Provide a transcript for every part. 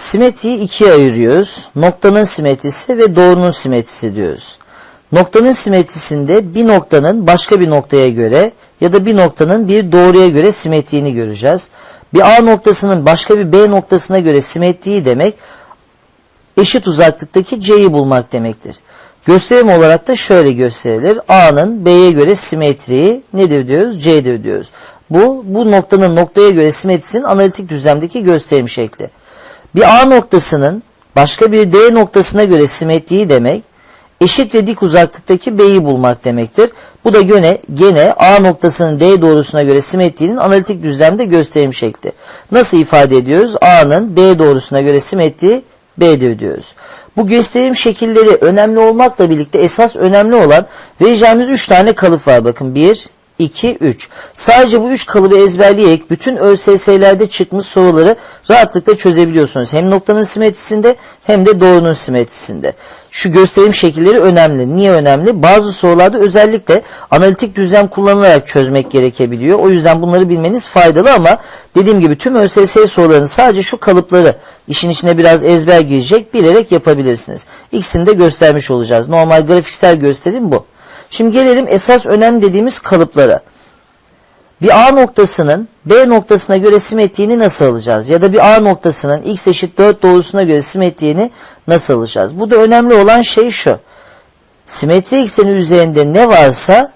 Simetriyi ikiye ayırıyoruz. Noktanın simetrisi ve doğrunun simetrisi diyoruz. Noktanın simetrisinde bir noktanın başka bir noktaya göre ya da bir noktanın bir doğruya göre simetriğini göreceğiz. Bir A noktasının başka bir B noktasına göre simetriği demek eşit uzaklıktaki C'yi bulmak demektir. Gösterim olarak da şöyle gösterilir. A'nın B'ye göre simetriği nedir diyoruz? C'dir diyoruz. Bu, bu noktanın noktaya göre simetrisinin analitik düzlemdeki gösterim şekli. Bir A noktasının başka bir D noktasına göre simetriği demek, eşit ve dik uzaklıktaki B'yi bulmak demektir. Bu da gene, gene A noktasının D doğrusuna göre simetriğinin analitik düzlemde gösterim şekli. Nasıl ifade ediyoruz? A'nın D doğrusuna göre simetriği B'dir diyoruz. Bu gösterim şekilleri önemli olmakla birlikte esas önemli olan vereceğimiz 3 tane kalıp var. Bakın 1, 2, 3. Sadece bu 3 kalıbı ezberleyerek bütün ÖSS'lerde çıkmış soruları rahatlıkla çözebiliyorsunuz. Hem noktanın simetrisinde hem de doğrunun simetrisinde. Şu gösterim şekilleri önemli. Niye önemli? Bazı sorularda özellikle analitik düzlem kullanılarak çözmek gerekebiliyor. O yüzden bunları bilmeniz faydalı ama dediğim gibi tüm ÖSS sorularının sadece şu kalıpları işin içine biraz ezber girecek bilerek yapabilirsiniz. İkisini de göstermiş olacağız. Normal grafiksel gösterim bu. Şimdi gelelim esas önem dediğimiz kalıplara. Bir A noktasının B noktasına göre simetriğini nasıl alacağız? Ya da bir A noktasının x eşit 4 doğrusuna göre simetriğini nasıl alacağız? Bu da önemli olan şey şu. Simetri ekseni üzerinde ne varsa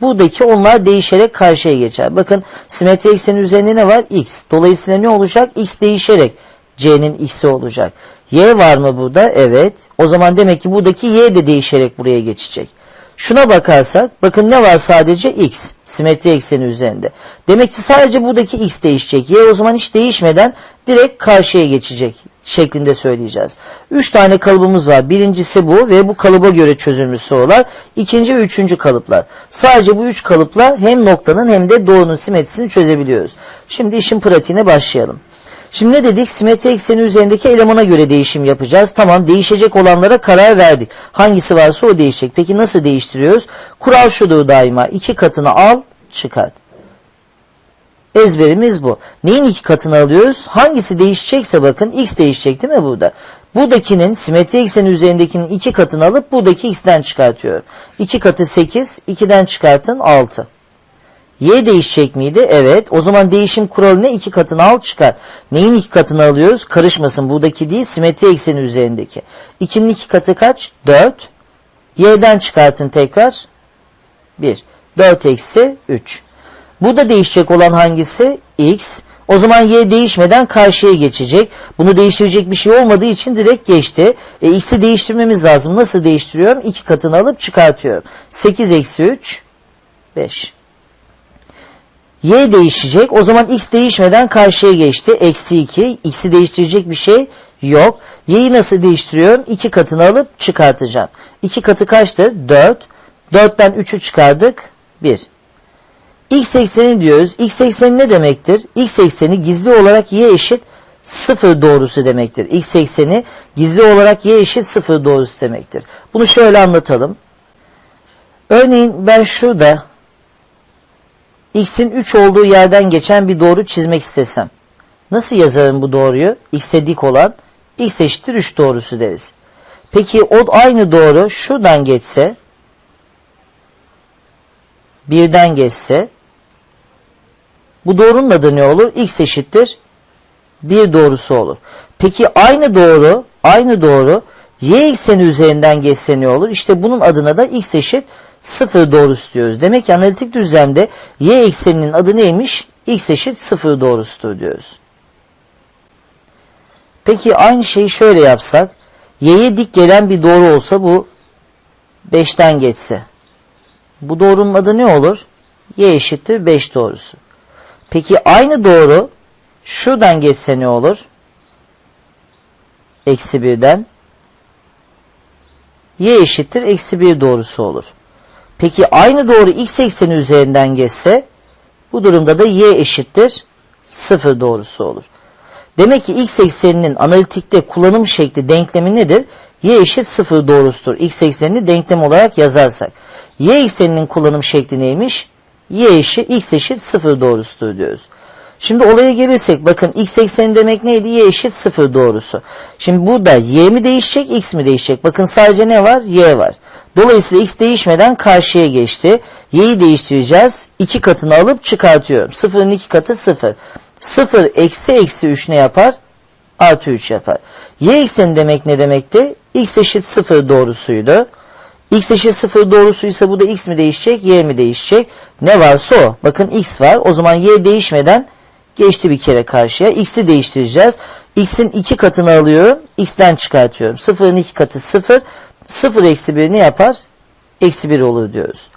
buradaki onlar değişerek karşıya geçer. Bakın simetri ekseni üzerinde ne var? x. Dolayısıyla ne olacak? x değişerek c'nin x'i olacak. y var mı burada? Evet. O zaman demek ki buradaki y de değişerek buraya geçecek. Şuna bakarsak bakın ne var sadece x simetri ekseni üzerinde. Demek ki sadece buradaki x değişecek. Y o zaman hiç değişmeden direkt karşıya geçecek şeklinde söyleyeceğiz. Üç tane kalıbımız var. Birincisi bu ve bu kalıba göre çözülmüş sorular. İkinci ve üçüncü kalıplar. Sadece bu üç kalıpla hem noktanın hem de doğrunun simetrisini çözebiliyoruz. Şimdi işin pratiğine başlayalım. Şimdi ne dedik? Simetri ekseni üzerindeki elemana göre değişim yapacağız. Tamam değişecek olanlara karar verdik. Hangisi varsa o değişecek. Peki nasıl değiştiriyoruz? Kural şudur daima. iki katını al çıkart. Ezberimiz bu. Neyin iki katını alıyoruz? Hangisi değişecekse bakın x değişecek değil mi burada? Buradakinin simetri ekseni üzerindekinin iki katını alıp buradaki x'den çıkartıyorum. 2 katı 8, 2'den çıkartın 6. Y değişecek miydi? Evet. O zaman değişim kuralı ne? İki katını al çıkar. Neyin iki katını alıyoruz? Karışmasın. Buradaki değil simetri ekseni üzerindeki. 2'nin iki katı kaç? 4. Y'den çıkartın tekrar. 1. 4 eksi 3. Burada değişecek olan hangisi? X. O zaman y değişmeden karşıya geçecek. Bunu değiştirecek bir şey olmadığı için direkt geçti. E, x'i değiştirmemiz lazım. Nasıl değiştiriyorum? 2 katını alıp çıkartıyorum. 8 eksi 3 5. Y değişecek. O zaman x değişmeden karşıya geçti. Eksi 2. X'i değiştirecek bir şey yok. Y'yi nasıl değiştiriyorum? 2 katını alıp çıkartacağım. 2 katı kaçtır? 4. 4'ten 3'ü çıkardık. 1. X ekseni diyoruz. X ekseni ne demektir? X ekseni gizli olarak y eşit 0 doğrusu demektir. X ekseni gizli olarak y eşit 0 doğrusu demektir. Bunu şöyle anlatalım. Örneğin ben şurada x'in 3 olduğu yerden geçen bir doğru çizmek istesem. Nasıl yazarım bu doğruyu? x'e dik olan x eşittir 3 doğrusu deriz. Peki o aynı doğru şuradan geçse birden geçse bu doğrunun adı ne olur? x eşittir 1 doğrusu olur. Peki aynı doğru aynı doğru y ekseni üzerinden geçse ne olur? İşte bunun adına da x eşit 0 doğrusu diyoruz. Demek ki analitik düzlemde y ekseninin adı neymiş? x eşit 0 doğrusudur diyoruz. Peki aynı şeyi şöyle yapsak. y'ye dik gelen bir doğru olsa bu 5'ten geçse. Bu doğrunun adı ne olur? y eşittir 5 doğrusu. Peki aynı doğru şuradan geçse ne olur? Eksi 1'den. Y eşittir eksi 1 doğrusu olur. Peki aynı doğru x ekseni üzerinden geçse bu durumda da y eşittir 0 doğrusu olur. Demek ki x ekseninin analitikte kullanım şekli denklemi nedir? y eşit 0 doğrusudur. x eksenini denklem olarak yazarsak. y ekseninin kullanım şekli neymiş? y eşit x eşit 0 doğrusudur diyoruz. Şimdi olaya gelirsek bakın x ekseni demek neydi? y eşit 0 doğrusu. Şimdi burada y mi değişecek x mi değişecek? Bakın sadece ne var? y var. Dolayısıyla x değişmeden karşıya geçti. y'yi değiştireceğiz. 2 katını alıp çıkartıyorum. 0'ın 2 katı 0. 0 eksi eksi 3 ne yapar? Artı 3 yapar. y ekseni demek ne demekti? x eşit 0 doğrusuydu. x eşit 0 doğrusuysa bu da x mi değişecek, y mi değişecek? Ne varsa o. Bakın x var. O zaman y değişmeden geçti bir kere karşıya. x'i değiştireceğiz. x'in 2 katını alıyorum. x'ten çıkartıyorum. 0'ın 2 katı 0. 0 eksi 1 ne yapar? Eksi 1 olur diyoruz.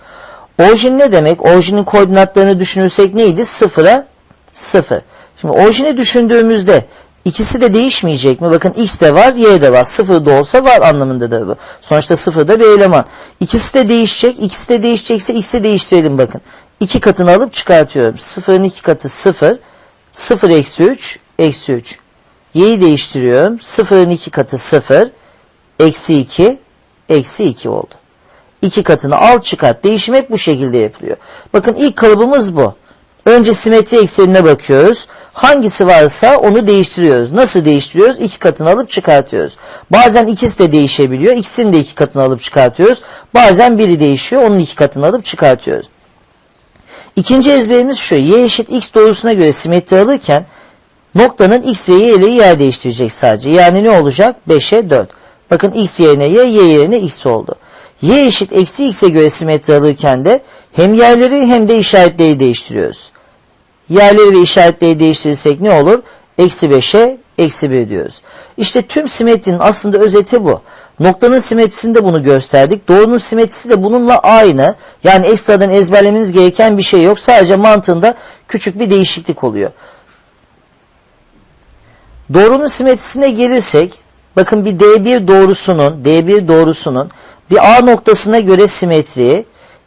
Orijin ne demek? Orijinin koordinatlarını düşünürsek neydi? 0'a 0. Şimdi orijini düşündüğümüzde ikisi de değişmeyecek mi? Bakın x de var, y de var. 0 da olsa var anlamında da bu. Sonuçta 0 da bir eleman. İkisi de değişecek. İkisi de değişecekse x'i değiştirelim bakın. 2 katını alıp çıkartıyorum. 0'ın 2 katı 0. 0 eksi 3 eksi 3. Y'yi değiştiriyorum. 0'ın 2 katı 0. Eksi 2 eksi 2 oldu. 2 katını al çıkart. Değişim hep bu şekilde yapılıyor. Bakın ilk kalıbımız bu. Önce simetri eksenine bakıyoruz. Hangisi varsa onu değiştiriyoruz. Nasıl değiştiriyoruz? İki katını alıp çıkartıyoruz. Bazen ikisi de değişebiliyor. İkisini de iki katını alıp çıkartıyoruz. Bazen biri değişiyor. Onun iki katını alıp çıkartıyoruz. İkinci ezberimiz şu. Y eşit x doğrusuna göre simetri alırken noktanın x ve y ile yer değiştirecek sadece. Yani ne olacak? 5'e 4. Bakın x yerine y, y yerine x oldu. y eşit eksi x'e göre simetri alırken de hem yerleri hem de işaretleri değiştiriyoruz. Yerleri ve işaretleri değiştirirsek ne olur? Eksi 5'e eksi 1 diyoruz. İşte tüm simetrinin aslında özeti bu. Noktanın simetrisinde bunu gösterdik. Doğrunun simetrisi de bununla aynı. Yani ekstradan ezberlemeniz gereken bir şey yok. Sadece mantığında küçük bir değişiklik oluyor. Doğrunun simetrisine gelirsek bakın bir D1 doğrusunun D1 doğrusunun bir A noktasına göre simetriği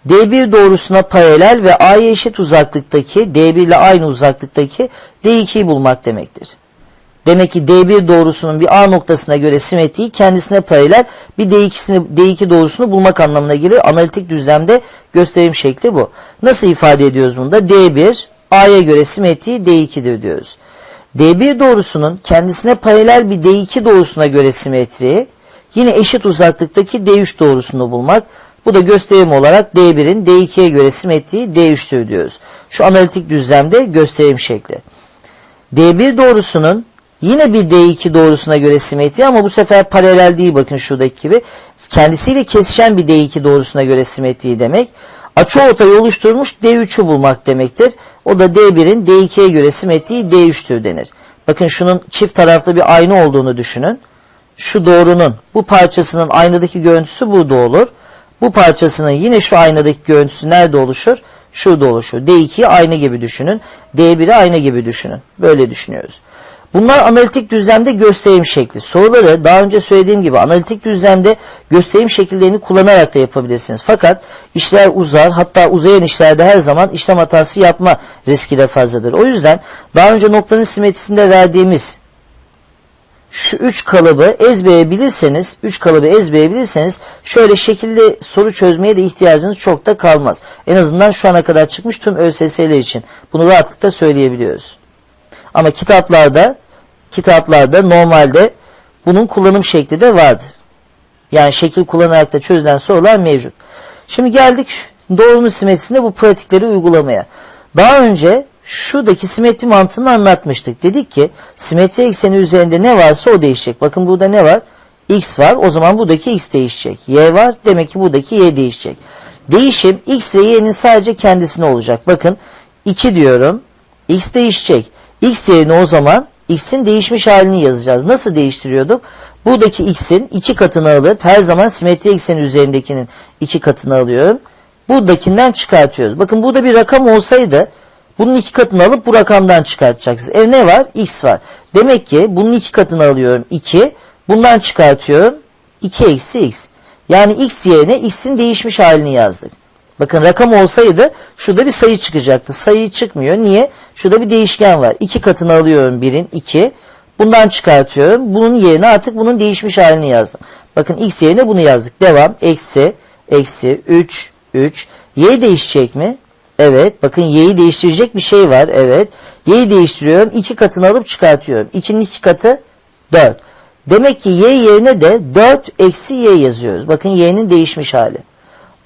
D1 doğrusuna paralel ve A'ya eşit uzaklıktaki D1 ile aynı uzaklıktaki D2'yi bulmak demektir. Demek ki D1 doğrusunun bir A noktasına göre simetriği kendisine paralel bir D2'sini D2 doğrusunu bulmak anlamına gelir. Analitik düzlemde gösterim şekli bu. Nasıl ifade ediyoruz bunda? D1 A'ya göre simetriği D2'dir diyoruz. D1 doğrusunun kendisine paralel bir D2 doğrusuna göre simetriği yine eşit uzaklıktaki D3 doğrusunu bulmak. Bu da gösterim olarak D1'in D2'ye göre simetriği D3'tür diyoruz. Şu analitik düzlemde gösterim şekli. D1 doğrusunun yine bir D2 doğrusuna göre simetri ama bu sefer paralel değil bakın şuradaki gibi. Kendisiyle kesişen bir D2 doğrusuna göre simetri demek. Açıortayı oluşturmuş D3'ü bulmak demektir. O da D1'in D2'ye göre simetriği D3'tür denir. Bakın şunun çift taraflı bir ayna olduğunu düşünün. Şu doğrunun bu parçasının aynadaki görüntüsü burada olur. Bu parçasının yine şu aynadaki görüntüsü nerede oluşur? Şurada oluşur. D2'yi ayna gibi düşünün. D1'i ayna gibi düşünün. Böyle düşünüyoruz. Bunlar analitik düzlemde gösterim şekli. Soruları daha önce söylediğim gibi analitik düzlemde gösterim şekillerini kullanarak da yapabilirsiniz. Fakat işler uzar hatta uzayan işlerde her zaman işlem hatası yapma riski de fazladır. O yüzden daha önce noktanın simetrisinde verdiğimiz şu üç kalıbı ezbere bilirseniz, üç kalıbı ezbere bilirseniz şöyle şekilde soru çözmeye de ihtiyacınız çok da kalmaz. En azından şu ana kadar çıkmış tüm ÖSS'ler için bunu rahatlıkla söyleyebiliyoruz. Ama kitaplarda kitaplarda normalde bunun kullanım şekli de vardır. Yani şekil kullanarak da çözülen sorular mevcut. Şimdi geldik doğrunun simetrisinde bu pratikleri uygulamaya. Daha önce şuradaki simetri mantığını anlatmıştık. Dedik ki simetri ekseni üzerinde ne varsa o değişecek. Bakın burada ne var? X var. O zaman buradaki X değişecek. Y var. Demek ki buradaki Y değişecek. Değişim X ve Y'nin sadece kendisine olacak. Bakın 2 diyorum. X değişecek. X yerine o zaman X'in değişmiş halini yazacağız. Nasıl değiştiriyorduk? Buradaki X'in iki katını alıp her zaman simetri ekseni üzerindekinin iki katını alıyorum. Buradakinden çıkartıyoruz. Bakın burada bir rakam olsaydı bunun iki katını alıp bu rakamdan çıkartacaksınız. E ne var? X var. Demek ki bunun iki katını alıyorum 2. Bundan çıkartıyorum 2 eksi X. Yani X yerine X'in değişmiş halini yazdık. Bakın rakam olsaydı şurada bir sayı çıkacaktı. Sayı çıkmıyor. Niye? Şurada bir değişken var. 2 katını alıyorum birin 2. Bundan çıkartıyorum. Bunun yerine artık bunun değişmiş halini yazdım. Bakın x yerine bunu yazdık. Devam. Eksi, eksi, 3, 3. Y değişecek mi? Evet. Bakın y'yi değiştirecek bir şey var. Evet. Y'yi değiştiriyorum. 2 katını alıp çıkartıyorum. 2'nin 2 katı 4. Demek ki y yerine de 4 eksi y yazıyoruz. Bakın y'nin değişmiş hali.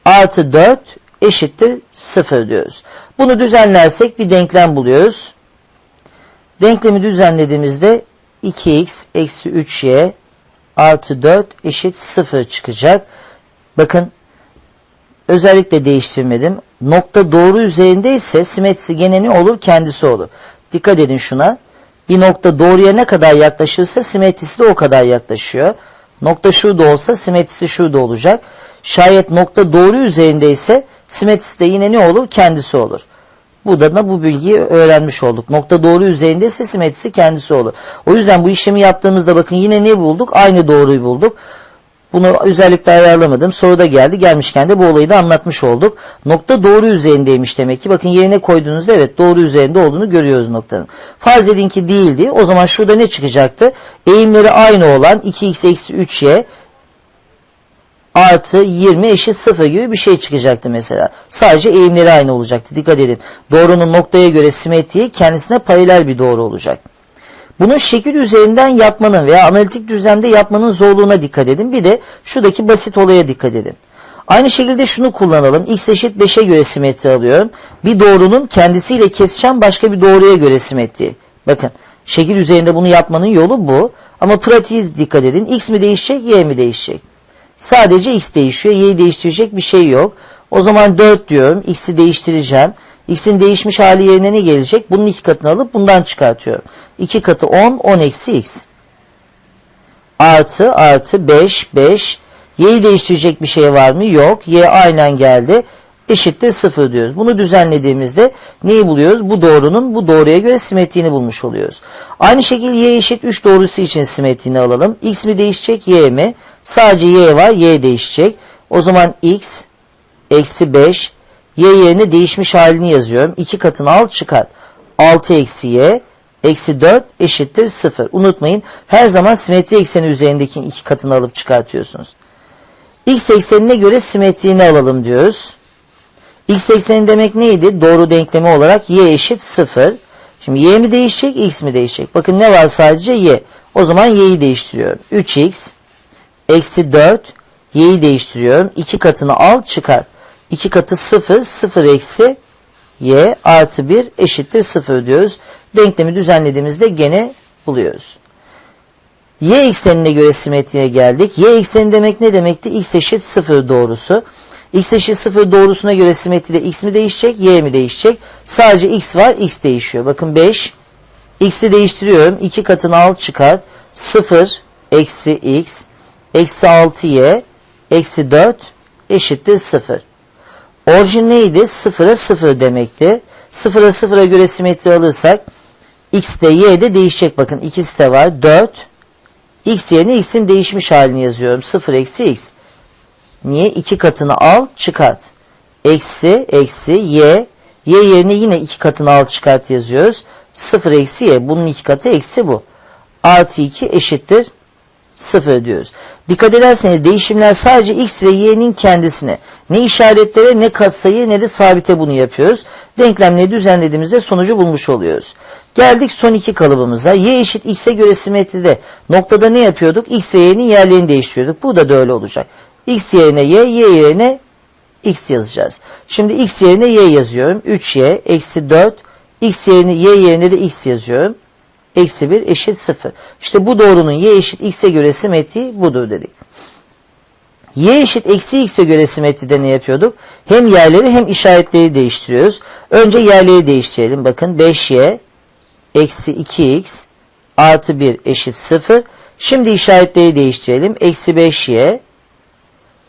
Artı 4 eşittir 0 diyoruz. Bunu düzenlersek bir denklem buluyoruz. Denklemi düzenlediğimizde 2x eksi 3y artı 4 eşit 0 çıkacak. Bakın özellikle değiştirmedim. Nokta doğru üzerinde ise simetrisi gene ne olur? Kendisi olur. Dikkat edin şuna. Bir nokta doğruya ne kadar yaklaşırsa simetrisi de o kadar yaklaşıyor. Nokta şurada olsa simetrisi şurada olacak. Şayet nokta doğru üzerinde ise simetrisi de yine ne olur? Kendisi olur. Burada da bu bilgiyi öğrenmiş olduk. Nokta doğru üzerinde ise simetrisi kendisi olur. O yüzden bu işlemi yaptığımızda bakın yine ne bulduk? Aynı doğruyu bulduk. Bunu özellikle ayarlamadım. Soruda geldi. Gelmişken de bu olayı da anlatmış olduk. Nokta doğru üzerindeymiş demek ki. Bakın yerine koyduğunuzda evet doğru üzerinde olduğunu görüyoruz noktanın. Farz edin ki değildi. O zaman şurada ne çıkacaktı? Eğimleri aynı olan 2x eksi 3y artı 20 eşit 0 gibi bir şey çıkacaktı mesela. Sadece eğimleri aynı olacaktı. Dikkat edin. Doğrunun noktaya göre simetriği kendisine paralel bir doğru olacak. Bunun şekil üzerinden yapmanın veya analitik düzlemde yapmanın zorluğuna dikkat edin. Bir de şuradaki basit olaya dikkat edin. Aynı şekilde şunu kullanalım. X eşit 5'e göre simetri alıyorum. Bir doğrunun kendisiyle kesişen başka bir doğruya göre simetri. Bakın şekil üzerinde bunu yapmanın yolu bu. Ama pratiğe dikkat edin. X mi değişecek, Y mi değişecek? Sadece X değişiyor. Y'yi değiştirecek bir şey yok. O zaman 4 diyorum. X'i değiştireceğim. X'in değişmiş hali yerine ne gelecek? Bunun iki katını alıp bundan çıkartıyorum. 2 katı 10, 10 eksi X. Artı, artı 5, 5. Y'yi değiştirecek bir şey var mı? Yok. Y aynen geldi. Eşittir 0 diyoruz. Bunu düzenlediğimizde neyi buluyoruz? Bu doğrunun bu doğruya göre simetriğini bulmuş oluyoruz. Aynı şekilde Y eşit 3 doğrusu için simetriğini alalım. X mi değişecek? Y mi? Sadece Y var. Y değişecek. O zaman X eksi 5 y yerine değişmiş halini yazıyorum. 2 katını al çıkart. 6 eksi y eksi 4 eşittir 0. Unutmayın her zaman simetri ekseni üzerindeki iki katını alıp çıkartıyorsunuz. X eksenine göre simetriğini alalım diyoruz. X ekseni demek neydi? Doğru denklemi olarak y eşit 0. Şimdi y mi değişecek, x mi değişecek? Bakın ne var sadece y. O zaman y'yi değiştiriyorum. 3x eksi 4 y'yi değiştiriyorum. 2 katını al çıkart. 2 katı 0, 0 eksi y artı 1 eşittir 0 diyoruz. Denklemi düzenlediğimizde gene buluyoruz. Y eksenine göre simetriye geldik. Y ekseni demek ne demekti? X eşit 0 doğrusu. X eşit 0 doğrusuna göre simetride X mi değişecek, Y mi değişecek? Sadece X var, X değişiyor. Bakın 5. X'i değiştiriyorum. 2 katını al çıkart. 0 eksi X eksi 6Y eksi 4 eşittir 0. Orijin neydi? Sıfıra sıfır demekti. Sıfıra sıfıra göre simetri alırsak x de y de değişecek. Bakın ikisi de var. 4. x yerine x'in değişmiş halini yazıyorum. 0 eksi x. Niye? 2 katını al çıkart. Eksi eksi y. y yerine yine 2 katını al çıkart yazıyoruz. 0 eksi y. Bunun 2 katı eksi bu. Artı 2 eşittir 0 diyoruz. Dikkat ederseniz değişimler sadece x ve y'nin kendisine. Ne işaretlere ne katsayı ne de sabite bunu yapıyoruz. Denklemleri düzenlediğimizde sonucu bulmuş oluyoruz. Geldik son iki kalıbımıza. y eşit x'e göre simetride noktada ne yapıyorduk? x ve y'nin yerlerini değiştiriyorduk. Bu da öyle olacak. X yerine y, y yerine x yazacağız. Şimdi x yerine y yazıyorum. 3y eksi 4 x yerine y yerine de x yazıyorum eksi 1 eşit 0. İşte bu doğrunun y eşit x'e göre simetriği budur dedik. y eşit eksi x'e göre simetride ne yapıyorduk? Hem yerleri hem işaretleri değiştiriyoruz. Önce yerleri değiştirelim. Bakın 5y eksi 2x artı 1 eşit 0. Şimdi işaretleri değiştirelim. Eksi 5y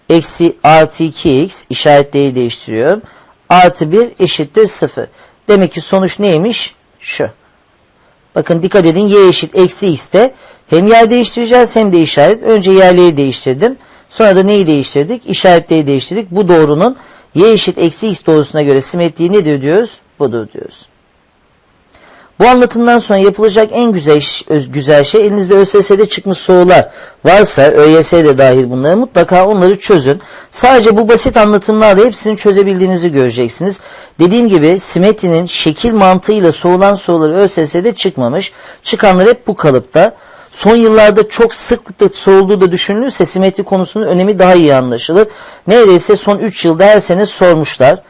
eksi artı 2x işaretleri değiştiriyorum. Artı 1 eşittir 0. Demek ki sonuç neymiş? Şu. Bakın dikkat edin y eşit eksi x'te hem yer değiştireceğiz hem de işaret. Önce yerleri değiştirdim. Sonra da neyi değiştirdik? İşaretleri değiştirdik. Bu doğrunun y eşit eksi x doğrusuna göre simetriği nedir diyoruz? Budur diyoruz. Bu anlatımdan sonra yapılacak en güzel güzel şey elinizde ÖSS'de çıkmış sorular varsa ÖYS de dahil bunları mutlaka onları çözün. Sadece bu basit anlatımlarla hepsini çözebildiğinizi göreceksiniz. Dediğim gibi simetrinin şekil mantığıyla sorulan soruları ÖSS'de çıkmamış. Çıkanlar hep bu kalıpta. Son yıllarda çok sıklıkla sorulduğu da düşünülürse simetri konusunun önemi daha iyi anlaşılır. Neredeyse son 3 yılda her sene sormuşlar.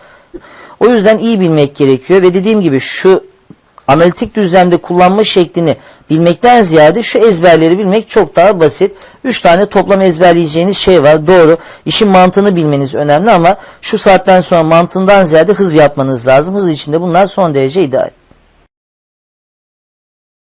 O yüzden iyi bilmek gerekiyor ve dediğim gibi şu analitik düzlemde kullanma şeklini bilmekten ziyade şu ezberleri bilmek çok daha basit. 3 tane toplam ezberleyeceğiniz şey var. Doğru. İşin mantığını bilmeniz önemli ama şu saatten sonra mantığından ziyade hız yapmanız lazım. Hız içinde bunlar son derece ideal.